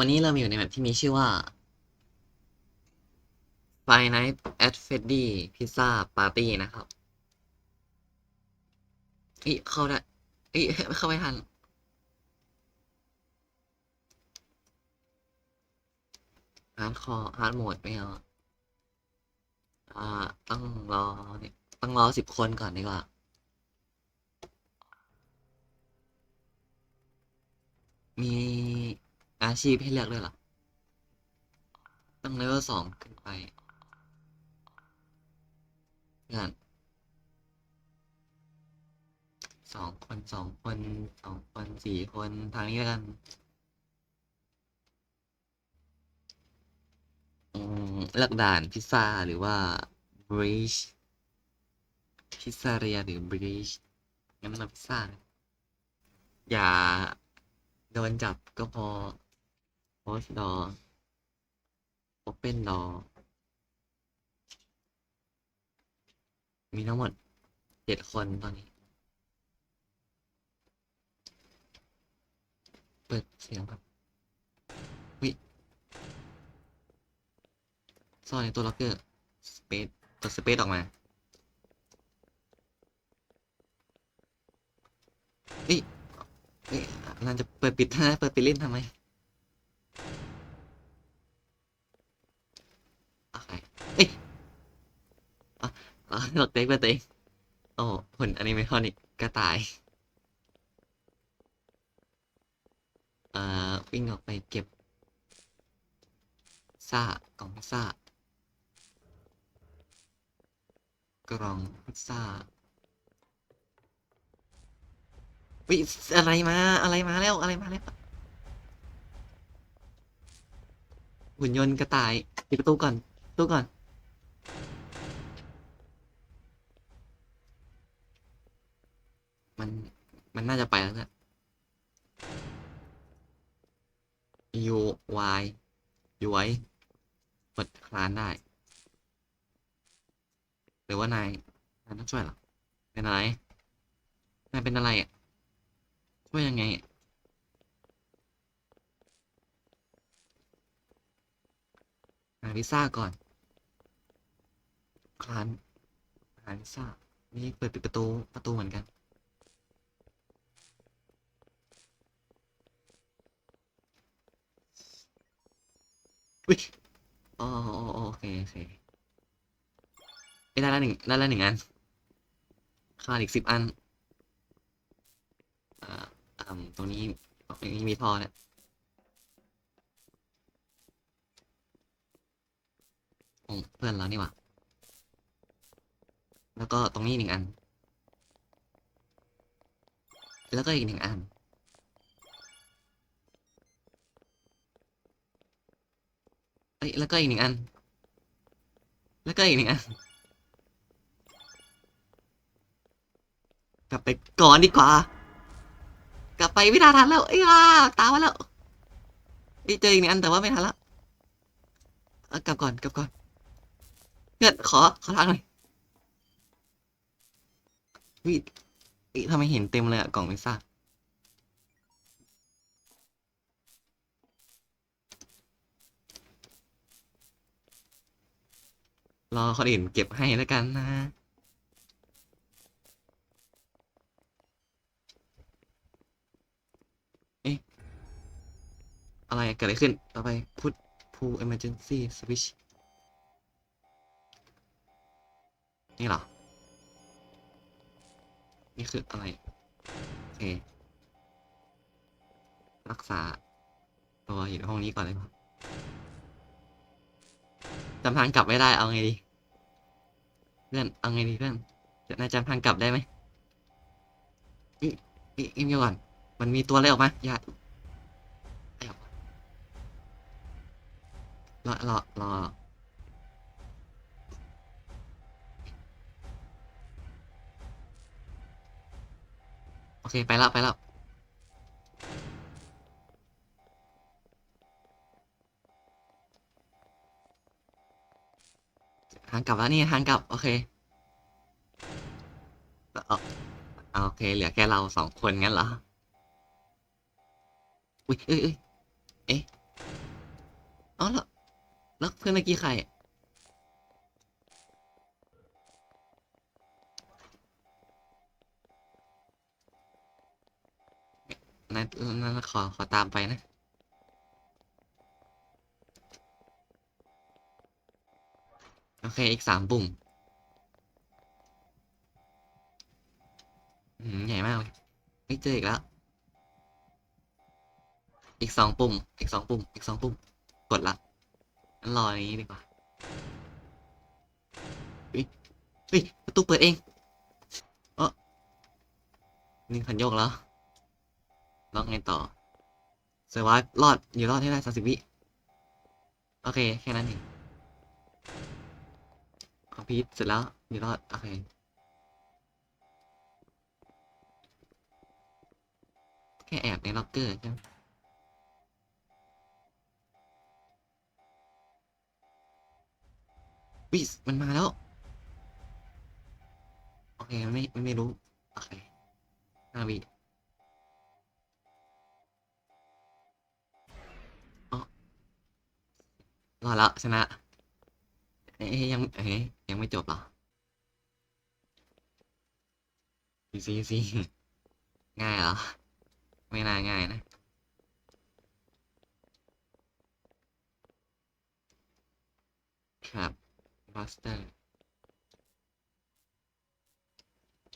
วันนี้เรามีอยู่ในแมปที่มีชื่อว่า Five Nights at Freddy Pizza Party นะครับ อีเข้าได้อีเข้าไม่ทัน ฮาร์ดคอร์ฮาร์ดโหมดไม่เอาอ่า ต้องรอ ต้องรอสิบคนก่อนดีกว่า มี อาชีพให้เลือกด้วยหรอ ต้องเลเวลสองขึ้นไปงานสองคนสองคนสองคนสี่คนทางนี้แล้วกันอืมเลือกด่านพิซซ่าหรือว่าบริชพิซซ่าเรียหรือบริชงั้นเราพิซซ่า อย่า โดนจับก็พอ โพสดอโอเปนดอมีทั้งหมดเจ็ดคนตอนนี้ เปิดเสียงครับวิซ่อนในตัวล็อกเกอร์สเปซตัวสเปซออกมาเอ้ยเอ้ยนั่นจะเปิดปิดท่าเปิดปิดเล่นทำไมโอเคเอ้ยอะอะ หลอกเด็กเปิดตัวเองโอ้ผลอนิเมทอนิกกระต่ายเอ่อวิ่งออกไปเก็บซ่ากล่องซ่ากล่องซซ่าวิอะไรมาอะไรมาแล้วอะไรมาแล้วหุ่นยนต์กระต่ายปิดประตูก่อนประตูก่อน มันมันน่าจะไปแล้วเนี่ย U Y ย้วยเปิดคลานได้ หรือว่านายนายต้องช่วยเหรอเป็นอะไรนายเป็นอะไรอะช่วยยังไงอะหาพิซ่าก่อนคลานหาพิซซ่านี่เปิดปิดประตูประตูเหมือนกัน อุ้ยอ๋ออ๋อโอเคโอเคเอ้ยได้ละหนึ่งได้ละหนึ่งอันขาดอีกสิบอันอ่าอ่าตรงนี้ตรงนี้มีท่อเนี่ยของเพื่อนเรานี่หว่า แล้วก็ตรงนี้หนึ่งอัน แล้วก็อีกหนึ่งอัน แล้วก็อีกหนึ่งอัน แล้วก็อีกหนึ่งอัน กลับไปก่อนดีกว่า กลับไปไม่ทันแล้วเอ้ยอ่าตามมาแล้วเอ้เจออีกหนึ่งอันแต่ว่าไม่ทันแล้วกลับก่อนกลับก่อนเพื่อนขอขอทางหน่อยวิทำไมเห็นเต็มเลยอะกล่องพิซซ่าบ รอคนอื่นเก็บให้แล้วกันนะ เอ๊ะ อะไรเกิดอะไรขึ้น ต่อไปพุท pull emergency switch นี่เหรอ นี่คืออะไร โอเค รักษา ตัวอยู่ห้องนี้ก่อนเลยครับจำทางกลับไม่ได้เอาไงดี เพื่อนเอาไงดีเพื่อนจะนายจำทางกลับได้ไหมอีอีอีเงียบก่อน มันมีตัวอะไรออกมาอย่าอะไรออกมารอรอรอโอเค ไปแล้วไปแล้ว กลับแล้วนี่ทางกลับ โอเคเอาเอโอเค เหลือแค่เราสองคนงั้นเหรอ อุ้ยเอ้ยเอ้ยเอ๊ะอ้าแล้วแล้วเพื่อนเมื่อกี้ใครนั่นนั่นขอขอตามไปนะ อเคอีกสามปุ่มอืมใหญ่มากเลยไม่เจออีกแล้ว อีกสองปุ่ม อีกสองปุ่ม อีกสองปุ่ม กดละงั้นรออย่างนี้ดีกว่าเฮ้ยเฮ้ยประตูเปิดเองเออนี่ขันโยกแล้วแล้วไงต่อเซอร์ไวฟ์รอด อยู่รอดให้ได้สามสิบวิ โอเค แค่นั้นเอง คอมพิวเสร็จแล้วอยู่รอด โอเคแค่แอบในล็อกเกอร์ใช่ไหมวิสมันมาแล้ว โอเค มันไม่มันไม่รู้ โอเคห้าวิอ๋อรอดแล้วชนะ เอ๊ยยังเอ๊ยยังไม่จบเหรอซีซีซีง่ายเหรอ ไม่น่าง่ายนะครับบัสเตอร์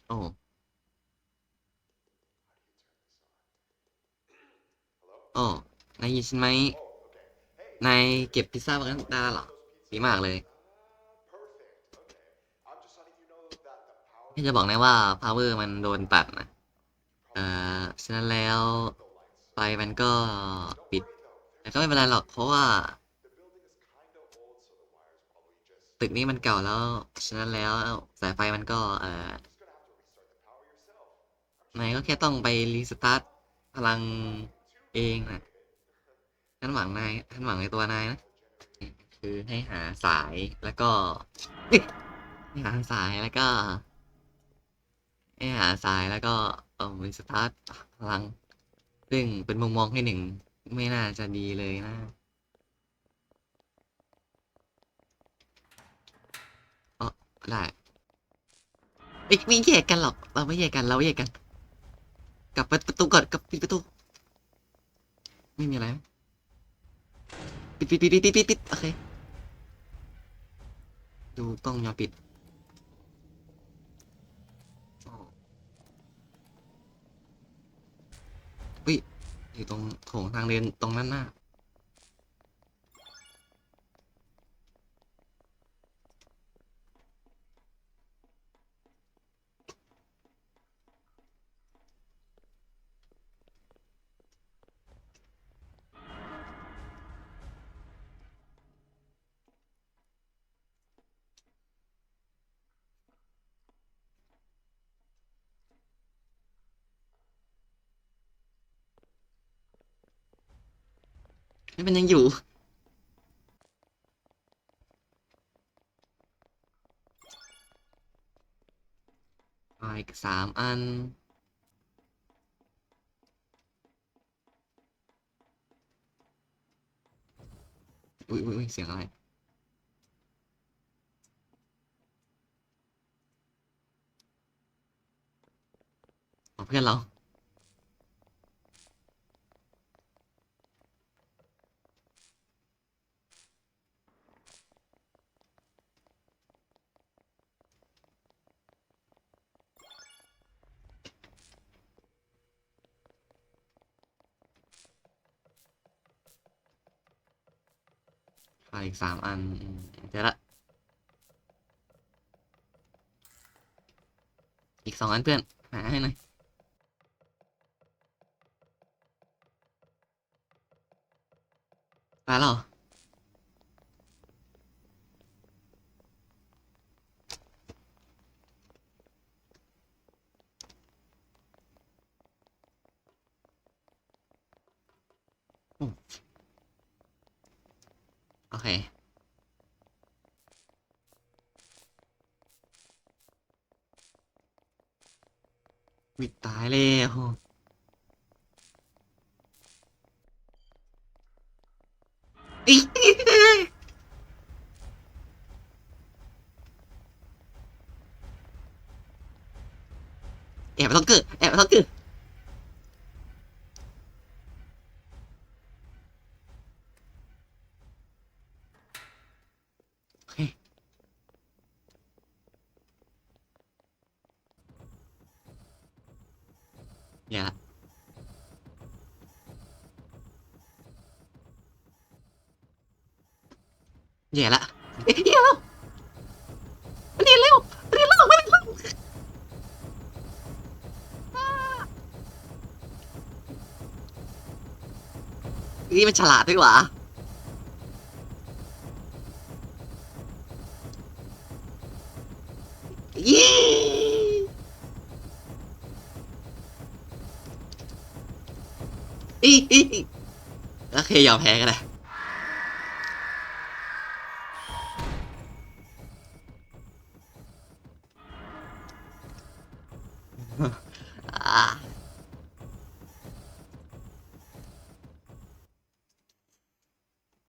โอ้ โอ้นายยินฉันไหมนายเก็บพิซซ่ามากันได้แล้วเหรอ ดีมากเลย แค่จะบอกนะว่า power มันโดนตัดนะเอ่อฉะนั้นแล้วไฟมันก็ปิด แต่ก็ไม่เป็นไรหรอกเพราะว่า ตึกนี้มันเก่าแล้ว ฉะนั้นแล้วสายไฟมันก็ เอ่อนายก็แค่ต้องไปรีสตาร์ทพลังเองนะฉันหวังนายฉันหวังในตัวนายนะ คือให้หาสายแล้วก็ หาสายแล้วก็ ให้หาสายแล้วก็เออรีสตาร์ทพลัง ซึ่งเป็นมุมมองให้หนึ่งไม่น่าจะดีเลยนะอ๋อได้ไม่ไม่แยกกันหรอก เราไม่แยกกัน เราแยกกัน กลับประตูก่อนกลับปิดประตู ไม่มีอะไร ปิดปิดปิดปิดปิดปิดโอเค ดูกล้องวงจอปิดโอ้วิ อยู่ตรงโถงทางเดินตรงนั้นน่ะ ม่เป็นยังอยู่อ่าอีกสามอัน อุ้ยอุ้ยเสียงอะไรอ๋อเพื่อนเรา ขาดอีกสามอันเจอละ อีกสองอันเพื่อน หาให้หน่อยตายแล้วเหรออืมโอเค วิดตายแล้วอีแอบต้องเกิดแอบต้องเกิด เนี่ยแย่ละเอ๊ะแย่แล้วเรียนเร็วเรียนเร็วไม่ต้องนี่มันฉลาดด้วยวะยี่อีอีอี โอเคยอมแพ้กันเ